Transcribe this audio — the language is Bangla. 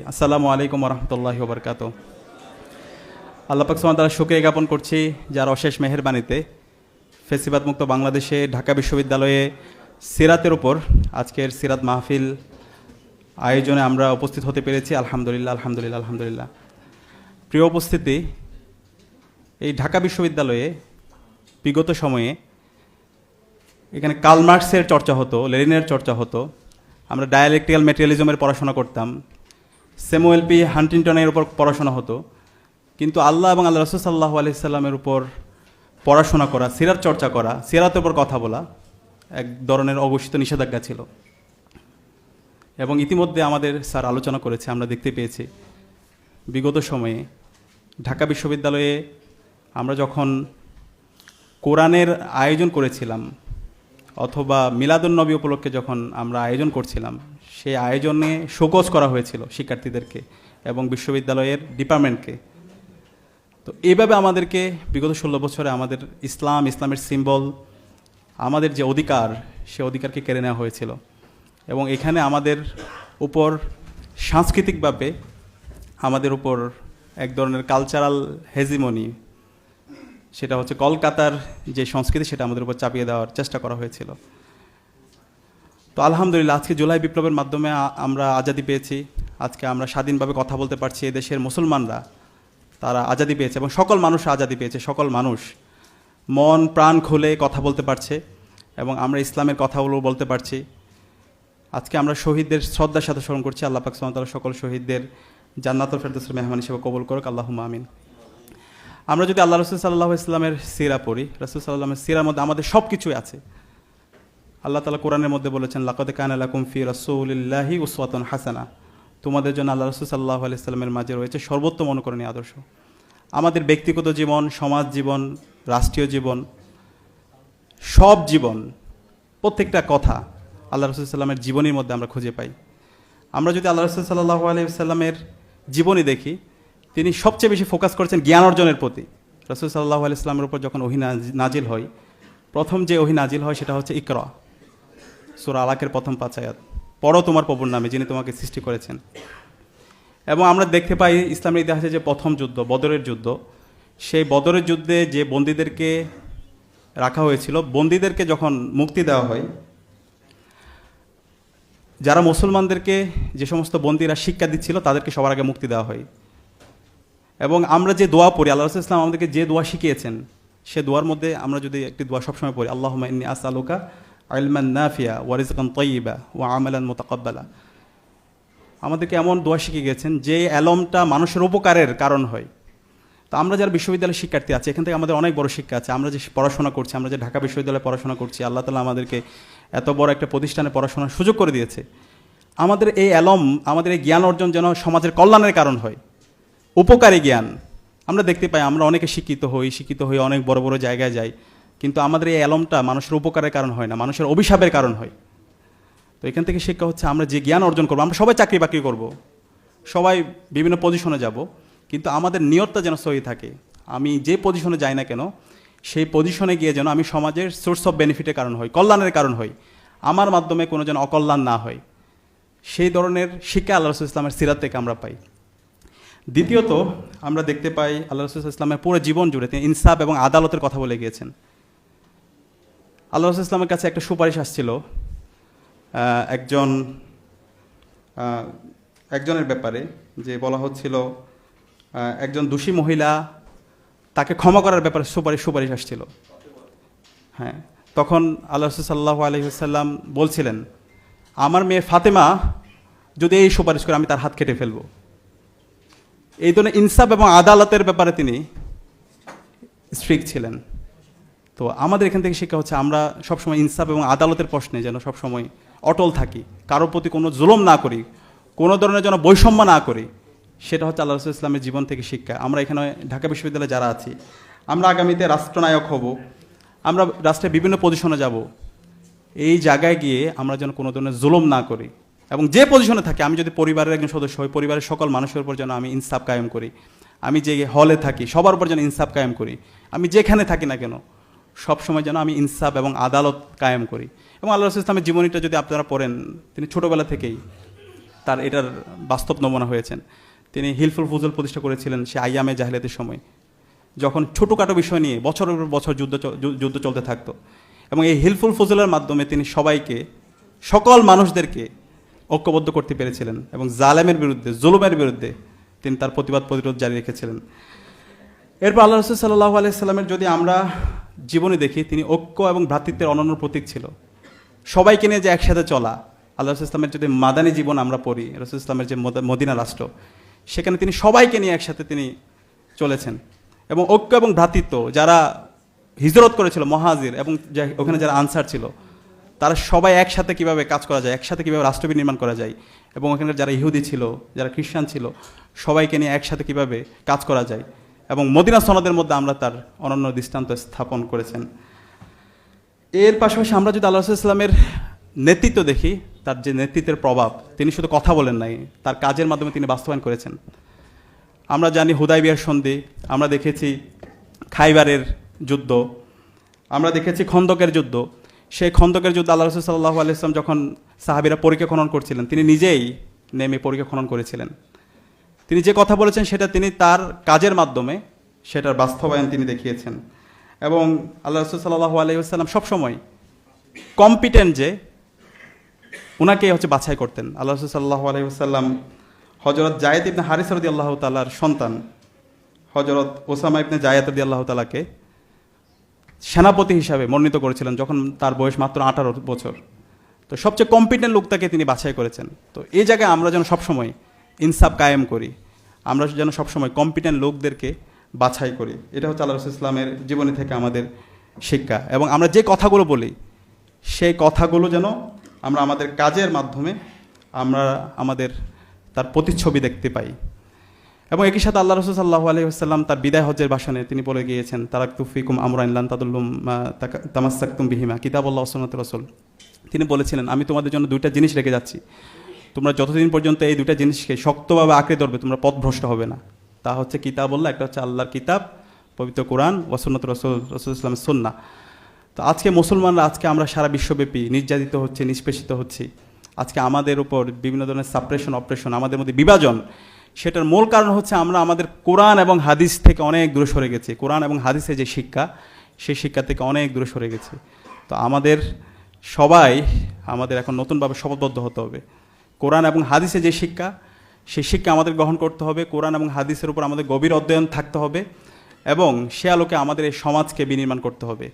আসসালামু আলাইকুম রহমতুল্লাহি ওবরকাত আল্লাহ পাক সুবহানাহু ওয়া তাআলা শুকরিয়া জ্ঞাপন করছি যার অশেষ মেহেরবানিতে ফেসিবাদ মুক্ত বাংলাদেশে ঢাকা বিশ্ববিদ্যালয়ে সিরাতের ওপর আজকের সিরাত মাহফিল আয়োজনে আমরা উপস্থিত হতে পেরেছি। আলহামদুলিল্লাহ আলহামদুলিল্লাহ আলহামদুলিল্লাহ। প্রিয় উপস্থিতি, এই ঢাকা বিশ্ববিদ্যালয়ে বিগত সময়ে এখানে কালমার্কসের চর্চা হতো, লেনিনের চর্চা হতো। আমরা ডায়ালেকটিক্যাল মেটেরিয়ালিজমের পড়াশোনা করতাম। স্যামুয়েল পি হান্টিংটনের উপর পড়াশোনা হতো। কিন্তু আল্লাহ এবং আল্লাহ রসুল সাল্লাহ আলাইসাল্লামের উপর পড়াশোনা করা, সিরাত চর্চা করা, সিরাতের উপর কথা বলা এক ধরনের অঘোষিত নিষেধাজ্ঞা ছিল। এবং ইতিমধ্যে আমাদের স্যার আলোচনা করেছে, আমরা দেখতে পেয়েছি। বিগত সময়ে ঢাকা বিশ্ববিদ্যালয়ে আমরা যখন কোরআনের আয়োজন করেছিলাম, অথবা মিলাদুন নবী উপলক্ষে যখন আমরা আয়োজন করছিলাম সেই আয়োজনে শোকজ করা হয়েছিল শিক্ষার্থীদেরকে এবং বিশ্ববিদ্যালয়ের ডিপার্টমেন্টকে। তো এইভাবে আমাদেরকে বিগত ষোলো বছরে আমাদের ইসলাম, ইসলামের সিম্বল, আমাদের যে অধিকার, সে অধিকারকে কেড়ে নেওয়া হয়েছিল। এবং এখানে আমাদের উপর সাংস্কৃতিকভাবে আমাদের উপর এক ধরনের কালচারাল হেজিমনি সেটা হচ্ছে কলকাতার যে সংস্কৃতি, সেটা আমাদের উপর চাপিয়ে দেওয়ার চেষ্টা করা হয়েছিল। তো আলহামদুলিল্লাহ, আজকে জুলাই বিপ্লবের মাধ্যমে আমরা আজাদি পেয়েছি। আজকে আমরা স্বাধীনভাবে কথা বলতে পারছি এদেশের মুসলমানরা। তারা আজাদি পেয়েছে এবং সকল মানুষ আজাদি পেয়েছে, সকল মানুষ। মন, প্রাণ খুলে কথা বলতে পারছে এবং আমরা ইসলামের কথাগুলো বলতে পারছি। আজকে আমরা শহীদদের শ্রদ্ধার সাথে স্মরণ করছি। আল্লাহ পাক সুবহানাহু সকল শহীদদের জান্নাতুল ফেরদৌসের মেহমান হিসেবে কবুল করুক। আল্লাহুম্মা আমিন। আমরা যদি আল্লাহ রসুল সাল্লাহ ইসলামের সিরা পড়ি, রসুল সাল্লামের সিরার মধ্যে আমাদের সব কিছুই আছে। আল্লাহ তালা কোরআনের মধ্যে বলেছেন, লাকদ কান আলাকুম ফি রসুলিল্লাহি উসওয়াতুন হাসানা। তোমাদের জন্য আল্লাহ রসুল সাল্লাহ আলাইস্লামের মাঝে রয়েছে সর্বোত্তম অনুকরণীয় আদর্শ। আমাদের ব্যক্তিগত জীবন, সমাজ জীবন, রাষ্ট্রীয় জীবন, সব জীবন, প্রত্যেকটা কথা আল্লাহ রসুল সাল্লামের জীবনীর মধ্যে আমরা খুঁজে পাই। আমরা যদি আল্লাহ রসুল সাল্লাহ আলাইসাল্লামের জীবনী দেখি, তিনি সবচেয়ে বেশি ফোকাস করেছেন জ্ঞান অর্জনের প্রতি। রসুল সাল্লাহ আলাইস্লামের উপর যখন ওহি নাজিল হয়, প্রথম যে ওহি নাজিল হয় সেটা হচ্ছে ইকরা। সুরা আলাকের প্রথম পাঁচায়াত পড়ো তোমার প্রভুর নামে, যিনি তোমাকে সৃষ্টি করেছেন। এবং আমরা দেখতে পাই ইসলামের ইতিহাসে যে প্রথম যুদ্ধ, বদরের যুদ্ধ, সেই বদরের যুদ্ধে যে বন্দীদেরকে রাখা হয়েছিল, বন্দীদেরকে যখন মুক্তি দেওয়া হয়, যারা মুসলমানদেরকে যে সমস্ত বন্দীরা শিক্ষা দিচ্ছিল, তাদেরকে সবার আগে মুক্তি দেওয়া হয়। এবং আমরা যে দোয়া পড়ি, আল্লাহ রসুল ইসলাম আমাদেরকে যে দোয়া শিখিয়েছেন, সে দোয়ার মধ্যে আমরা যদি একটি দোয়া সবসময় পড়ি আল্লাহ ইন্নি আসআলুকা আলমান নাফিয়া ওয়ারিজকান তৈবা ও আমালান মোতাকাব্বালা আমাদেরকে এমন দোয়া শিখে গেছেন যে অ্যালমটা মানুষের উপকারের কারণ হয়। তো আমরা যারা বিশ্ববিদ্যালয়ের শিক্ষার্থী আছি, এখান থেকে আমাদের অনেক বড় শিক্ষা আছে। আমরা যে পড়াশোনা করছি, আমরা যে ঢাকা বিশ্ববিদ্যালয়ে পড়াশোনা করছি, আল্লাহ তালা আমাদেরকে এত বড় একটা প্রতিষ্ঠানে পড়াশোনার সুযোগ করে দিয়েছে। আমাদের এই অ্যালম আমাদের এই জ্ঞান অর্জন যেন সমাজের কল্যাণের কারণ হয়। উপকারী জ্ঞান। আমরা দেখতে পাই, আমরা অনেকে শিক্ষিত হই শিক্ষিত হই অনেক বড় বড় জায়গায় যাই। কিন্তু আমাদের এই অ্যালমটা মানুষের উপকারের কারণ হয় না, মানুষের অভিশাপের কারণ হয়। তো এখান থেকে শিক্ষা হচ্ছে আমরা যে জ্ঞান অর্জন করব, আমরা সবাই চাকরি বাকরি করব, সবাই বিভিন্ন পজিশনে যাব, কিন্তু আমাদের নিয়তটা যেন সহি থাকে। আমি যে পজিশনে যাই না কেন, সেই পজিশনে গিয়ে যেন আমি সমাজের সোর্স অফ বেনিফিটের কারণ হই, কল্যাণের কারণ হই। আমার মাধ্যমে কোনো যেন অকল্যাণ না হয়। সেই ধরনের শিক্ষা আল্লাহ রসুল ইসলামের সিরাত থেকে আমরা পাই। দ্বিতীয়ত, আমরা দেখতে পাই আল্লাহ রসুল ইসলামের পুরো জীবন জুড়ে তিনি ইনসাফ এবং আদালতের কথা বলে গিয়েছেন। আল্লাহ রসুল ইসলামের কাছে একটা সুপারিশ আসছিল একজন একজনের ব্যাপারে, যে বলা হচ্ছিল একজন দোষী মহিলা তাকে ক্ষমা করার ব্যাপারে সুপারিশ সুপারিশ আসছিল। হ্যাঁ তখন আল্লাহ সাল্লাহ আলহিহাল্লাম বলছিলেন, আমার মেয়ে ফাতেমা, যদি এই সুপারিশ করে আমি তার হাত কেটে ফেলব। এই ধরনের ইনসাফ এবং আদালতের ব্যাপারে তিনি স্ট্রিক্ট ছিলেন। তো আমাদের এখান থেকে শিক্ষা হচ্ছে আমরা সবসময় ইনসাফ এবং আদালতের প্রশ্নে যেন সবসময় অটল থাকি, কারোর প্রতি কোনো জুলম না করি, কোনো ধরনের যেন বৈষম্য না করি, সেটা হচ্ছে আল্লাহ রসুল ইসলামের জীবন থেকে শিক্ষা। আমরা এখানে ঢাকা বিশ্ববিদ্যালয়ে যারা আছি, আমরা আগামীতে রাষ্ট্রনায়ক হব, আমরা রাষ্ট্রের বিভিন্ন পজিশনে যাব। এই জায়গায় গিয়ে আমরা যেন কোনো ধরনের জুলম না করি এবং যে পজিশনে থাকি, আমি যদি পরিবারের একজন সদস্য হই, পরিবারের সকল মানুষের উপর যেন আমি ইনসাফ কায়েম করি, আমি যে হলে থাকি, সবার উপর যেন ইনসাফ কায়েম করি, আমি যেখানে থাকি না কেন সবসময় যেন আমি ইনসাফ এবং আদালত কায়েম করি। এবং আল্লাহ রসুল ইসলামের জীবনীটা যদি আপনারা পড়েন, তিনি ছোটোবেলা থেকেই তার এটার বাস্তব নমুনা হয়েছেন। তিনি হিলফুল ফুজল প্রতিষ্ঠা করেছিলেন সে আইয়ামে জাহিলাতের সময়। যখন ছোটোখাটো বিষয় নিয়ে বছরের বছর যুদ্ধ যুদ্ধ চলতে থাকতো। এবং এই হিলফুল ফজলের মাধ্যমে তিনি সবাইকে, সকল মানুষদেরকে ঐক্যবদ্ধ করতে পেরেছিলেন এবং জালেমের বিরুদ্ধে, জুলুমের বিরুদ্ধে তিনি তার প্রতিবাদ প্রতিরোধ জারি রেখেছিলেন। এরপর আল্লাহ রসুল সাল্লাহ আলিয়া আলাইসাল্লামের যদি আমরা জীবনে দেখি তিনি ঐক্য এবং ভ্রাতৃত্বের অনন্য প্রতীক ছিল। সবাইকে নিয়ে যে একসাথে চলা, আল্লাহ রসুল ইসলামের যদি মাদানী জীবন আমরা পড়ি, রসুল ইসলামের যে মদিনা রাষ্ট্র, সেখানে তিনি সবাইকে নিয়ে একসাথে তিনি চলেছেন। এবং ঐক্য এবং ভ্রাতৃত্ব যারা হিজরত করেছিল, মহাজির এবং ওখানে যারা আনসার ছিল, তারা সবাই একসাথে কীভাবে কাজ করা যায়, একসাথে কীভাবে রাষ্ট্রবিদ নির্মাণ করা যায় এবং ওখানে যারা ইহুদি ছিল, যারা খ্রিস্টান ছিল, সবাইকে নিয়ে একসাথে কীভাবে কাজ করা যায় এবং মদিনা সনদের মধ্যে আমরা তার অনন্য দৃষ্টান্ত স্থাপন করেছেন। এর পাশাপাশি আমরা যদি আল্লাহ ইসলামের নেতৃত্ব দেখি, তার যে নেতৃত্বের প্রভাব, তিনি শুধু কথা বলেন নাই, তার কাজের মাধ্যমে তিনি বাস্তবায়ন করেছেন। আমরা জানি হুদাইবিয়ার সন্ধি, আমরা দেখেছি খাইবারের যুদ্ধ, আমরা দেখেছি খন্দকের যুদ্ধ। সেই খন্দকের যুদ্ধ আল্লাহ রসুল সাল্লাহ আলাইসলাম যখন সাহাবিরা পরীক্ষা খনন করছিলেন, তিনি নিজেই নেমে পরীক্ষা খনন করেছিলেন। তিনি যে কথা বলেছেন সেটা তিনি তার কাজের মাধ্যমে সেটার বাস্তবায়ন তিনি দেখিয়েছেন। এবং আল্লাহ রসুল সাল্লাহ সবসময় কম্পিটেন্ট যে ওনাকে হচ্ছে বাছাই করতেন। আল্লাহ রসুল সাল্লাহ আলাইসাল্লাম হজরত জায়েদ ইবনে হারিস রদি আল্লাহ তালার সন্তান হজরত ওসামা ইবনে জায়েদ রদি আল্লাহ তালাকে সেনাপতি হিসাবে মনোনীত করেছিলেন যখন তার বয়স মাত্র আঠারো বছর। তো সবচেয়ে কম্পিটেন্ট লোকটাকে তিনি বাছাই করেছেন। তো এই জায়গায় আমরা যেন সবসময় ইনসাফ কায়েম করি। আমরা যেন সবসময় কম্পিটেন্ট লোকদেরকে বাছাই করি। এটা হচ্ছে আল্লাহ রসুল ইসলামের জীবনী থেকে আমাদের শিক্ষা। এবং আমরা যে কথাগুলো বলি, সেই কথাগুলো যেন আমরা আমাদের কাজের মাধ্যমে আমরা আমাদের তার প্রতিচ্ছবি দেখতে পাই। এবং একই সাথে আল্লাহ রসুল সাল্লাহ আলহিহাল্লাম তার বিদায় হজ্জের ভাষণে তিনি বলে গিয়েছেন তারাক তুফিকুম আমরাইল্লান তাদুল্লুম তামাসাকুম বিহিমা কিতাব আল্লাহ সন্নত রসুল। তিনি বলেছিলেন, আমি তোমাদের জন্য দুইটা জিনিস রেখে যাচ্ছি। তোমরা যতদিন পর্যন্ত এই দুইটা জিনিসকে শক্তভাবে আঁকড়ে ধরবে, তোমরা পথভ্রষ্ট হবে না। তা হচ্ছে কিতাব বললা একটা হচ্ছে আল্লাহর কিতাব, পবিত্র কোরআন ওসন্নত রসুল রসুল ইসলামের সন্না তো আজকে মুসলমানরা, আজকে আমরা সারা বিশ্বব্যাপী নির্যাতিত হচ্ছে, নিষ্পেষিত হচ্ছি। আজকে আমাদের উপর বিভিন্ন ধরনের সাপ্রেশন অপারেশন আমাদের মধ্যে বিভাজন, সেটার মূল কারণ হচ্ছে আমরা আমাদের কোরআন এবং হাদিস থেকে অনেক দূরে সরে গেছি। কোরআন এবং হাদিসের যে শিক্ষা, সেই শিক্ষা থেকে অনেক দূরে সরে গেছি। তো আমাদের সবাই, আমাদের এখন নতুনভাবে শপথবদ্ধ হতে হবে। কোরআন এবং হাদিসে যে শিক্ষা, সেই শিক্ষা আমাদের গ্রহণ করতে হবে। কোরআন এবং হাদিসের উপর আমাদের গভীর অধ্যয়ন থাকতে হবে এবং সে আলোকে আমাদের এই সমাজকে বিনির্মাণ করতে হবে।